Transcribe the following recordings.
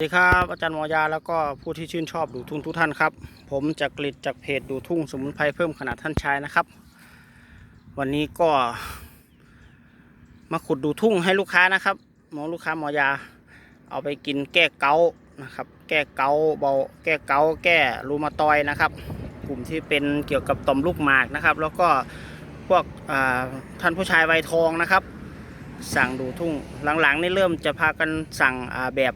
สวัสดีครับอาจารย์หมอยาแล้วก็ผู้ที่ชื่นชอบดูทุ่งทุกท่านครับ ผมจากกลิดจากเพจดูทุ่งสมุนไพรเพิ่มขนาดท่านชายนะครับ วันนี้ก็ มาขุดดูทุ่งให้ลูกค้านะครับหมอลูกค้าหมอยา เอาไปกินแก้เกานะครับ แก้เกาเบาแก้เกาแก้รูมาตอยนะครับ กลุ่มที่เป็นเกี่ยวกับต่อมลูกหมากนะครับ แล้วก็พวกอ่าท่านผู้ชายวัยทองนะครับ สั่งดูทุ่งหลังๆนี่เริ่มจะพากันสั่งอ่าแบบ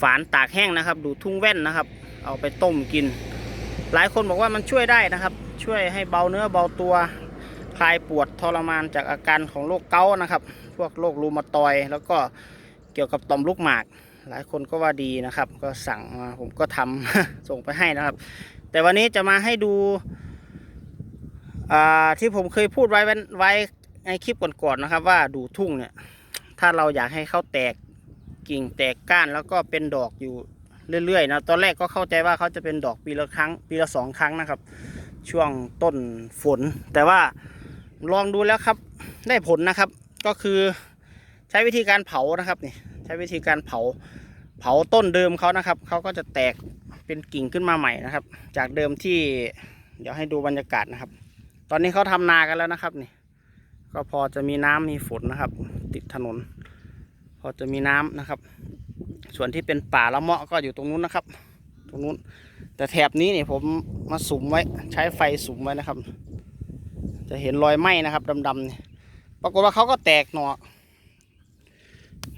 ฝานตากแห้งนะครับ ดูทุ่งแว่นนะครับ เอาไปต้มกิน หลายคนบอกว่ามันช่วยได้นะครับ ช่วยให้เบาเนื้อเบาตัว คลายปวดทรมานจากอาการของโรคเกาต์นะครับ พวกโรครูมาตอย แล้วก็เกี่ยวกับต่อมลูกหมาก หลายคนก็ว่าดีนะครับ ก็สั่งมาผมก็ทำส่งไปให้นะครับ แต่วันนี้จะมาให้ดูที่ผมเคยพูดไว้ไว้ในคลิปก่อนๆนะครับ ว่าดูทุ่งเนี่ย ถ้าเราอยากให้เขาแตก กิ่งแตกก้านแล้วก็เป็นดอกอยู่เรื่อยๆนะตอนแรกก็เข้าใจว่าเขาจะเป็นดอกปีละครั้งปีละสองครั้งนะครับ ช่วงต้นฝน แต่ว่าลองดูแล้วครับได้ผลนะครับก็คือใช้วิธีการเผานะครับนี่ใช้วิธีการเผาเผาต้นเดิมเขานะครับเขาก็จะแตกเป็นกิ่งขึ้นมาใหม่นะครับ จากเดิมที่เดี๋ยวให้ดูบรรยากาศนะครับ ตอนนี้เขาทำนากันแล้วนะครับนี่ก็พอจะมีน้ำมีฝนนะครับ ติดถนน พอจะมีน้ำนะครับ ส่วนที่เป็นป่าละเมาะก็อยู่ตรงนู้นนะครับ ตรงนู้น แต่แถบนี้เนี่ยผมมาสุมไว้ใช้ไฟสุมไว้นะครับ จะเห็นรอยไหม้นะครับดำๆเนี่ยปรากฏว่าเขาก็แตกหนอ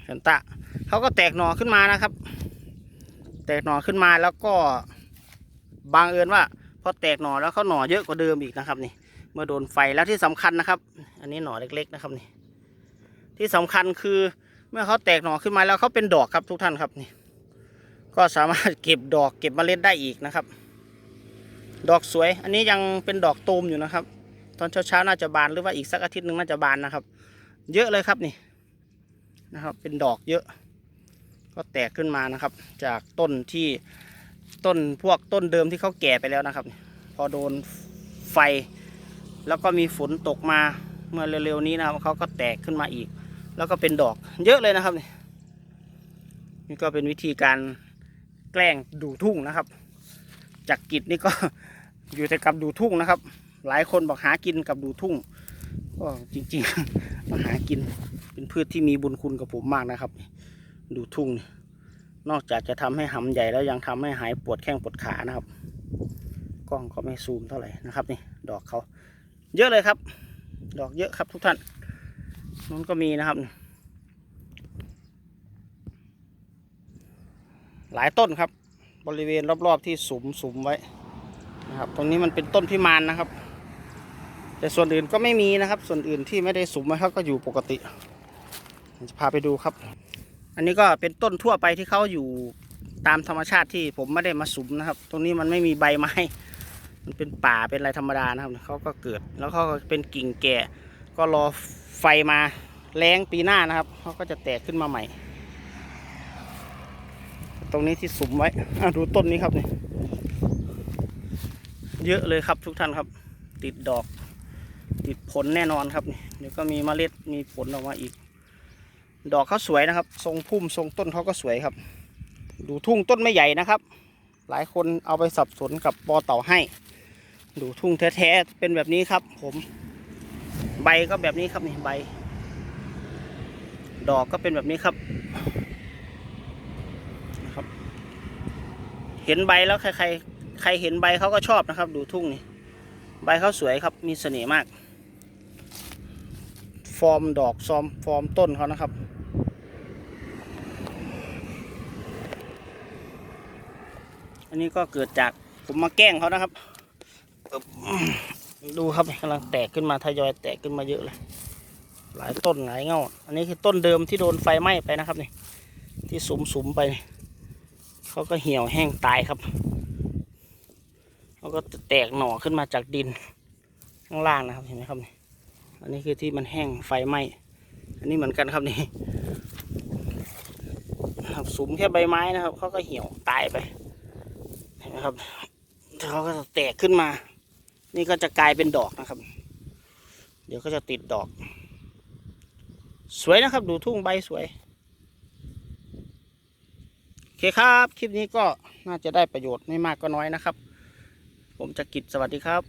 เห็นตะเขาก็แตกหนอขึ้นมานะครับ แตกหนอขึ้นมาแล้วก็บางเอิญว่าพอแตกหนอแล้วเขาหนอเยอะกว่าเดิมอีกนะครับ นี่ เมื่อโดนไฟแล้วที่สำคัญนะครับ อันนี้หนอเล็ก ๆ นะครับนี่ ที่สำคัญคือ เมื่อเขาแตกหน่อขึ้นมาแล้วเขาเป็นดอกครับทุกท่านครับนี่ก็สามารถเก็บดอกเก็บเมล็ดได้อีกนะครับ ดอกสวย อันนี้ยังเป็นดอกตูมอยู่นะครับ ตอนเช้าๆน่าจะบานหรือว่าอีกสักอาทิตย์หนึ่งน่าจะบานนะครับ เยอะเลยครับนี่นะครับ เป็นดอกเยอะ ก็แตกขึ้นมานะครับ จากต้นที่ต้นพวกต้นเดิมที่เขาแก่ไปแล้วนะครับ พอโดนไฟ แล้วก็มีฝนตกมาเมื่อเร็วๆนี้นะครับเขาก็แตกขึ้นมาอีก แล้วก็เป็นดอกเยอะเลยนะครับนี่นี่ก็เป็นวิธีการแกล้งดูทุ่งนะครับ จากกิจนี่ก็อยู่แต่กับดูทุ่งนะครับ หลายคนบอกหากินกับดูทุ่งก็จริงๆมาหากินเป็นพืชที่มีบุญคุณกับผมมากนะครับ ดูทุ่งนอกจากจะทำให้หำใหญ่แล้วยังทำให้หายปวดแข้งปวดขานะครับ กล้องก็ไม่ซูมเท่าไหร่นะครับ นี่ ดอกเขาเยอะเลยครับ ดอกเยอะครับทุกท่าน นู้นก็มีนะครับ หลายต้นครับ บริเวณรอบๆที่สุมสุมไว้นะครับ ตรงนี้มันเป็นต้นพิมานนะครับ แต่ส่วนอื่นก็ไม่มีนะครับ ส่วนอื่นที่ไม่ได้สุมไว้เขาก็อยู่ปกติจะพาไปดูครับ อันนี้ก็เป็นต้นทั่วไปที่เขาอยู่ตามธรรมชาติที่ผมไม่ได้มาสุมนะครับ ตรงนี้มันไม่มีใบไม้ มันเป็นป่าเป็นอะไรธรรมดานะครับเขาก็เกิดแล้วเขาก็เป็นกิ่งแก่ ก็รอไฟมาแรงปีหน้านะครับเขาก็จะแตกขึ้นมาใหม่ ตรงนี้ที่สุมไว้ดูต้นนี้ครับนี่เยอะเลยครับทุกท่านครับ ติดดอก ติดผลแน่นอนครับนี่เดี๋ยวก็มีเมล็ดมีผลออกมาอีก ดอกเขาสวยนะครับ ทรงพุ่มทรงต้นเขาก็สวยครับ ดูทุ่งต้นไม่ใหญ่นะครับ หลายคนเอาไปสับสนกับปอเต่าให้ ดูทุ่งแท้ๆเป็นแบบนี้ครับ ผม ใบก็แบบนี้ครับนี่ใบ ดอกก็เป็นแบบนี้ครับนะครับ เห็นใบแล้วใครใครใครเห็นใบเขาก็ชอบนะครับ ดูทุ่งนี่ใบเขาสวยครับมีเสน่ห์มาก ฟอร์มดอกซอมฟอร์มต้นเขานะครับอันนี้ก็เกิดจากผมมาแกล้งเขานะครับอึ๊บ ดูครับกำลังแตกขึ้นมาทยอยแตกขึ้นมาเยอะเลย หลายต้นหลายเงาอันนี้คือต้นเดิมที่โดนไฟไหม้ไปนะครับนี่ที่สุมสุมๆไปเขาก็เหี่ยวแห้งตายครับเขาก็แตกหน่อขึ้นมาจากดินข้างล่างนะครับเห็นไหมครับนี่อันนี้คือที่มันแห้งไฟไหม้อันนี้เหมือนกันครับนี่ครับสุมแค่ใบไม้นะครับเขาก็เหี่ยวตายไปเห็นไหมครับเขาก็แตกขึ้นมา นี่ก็จะกลายเป็นดอกนะครับ เดี๋ยวก็จะติดดอก สวยนะครับ ดูทุ่งใบสวยโอเคคครับ คลิปนี้ก็น่าจะได้ประโยชน์ไม่มากก็น้อยนะครับ ผมจะกิจสวัสดีครับ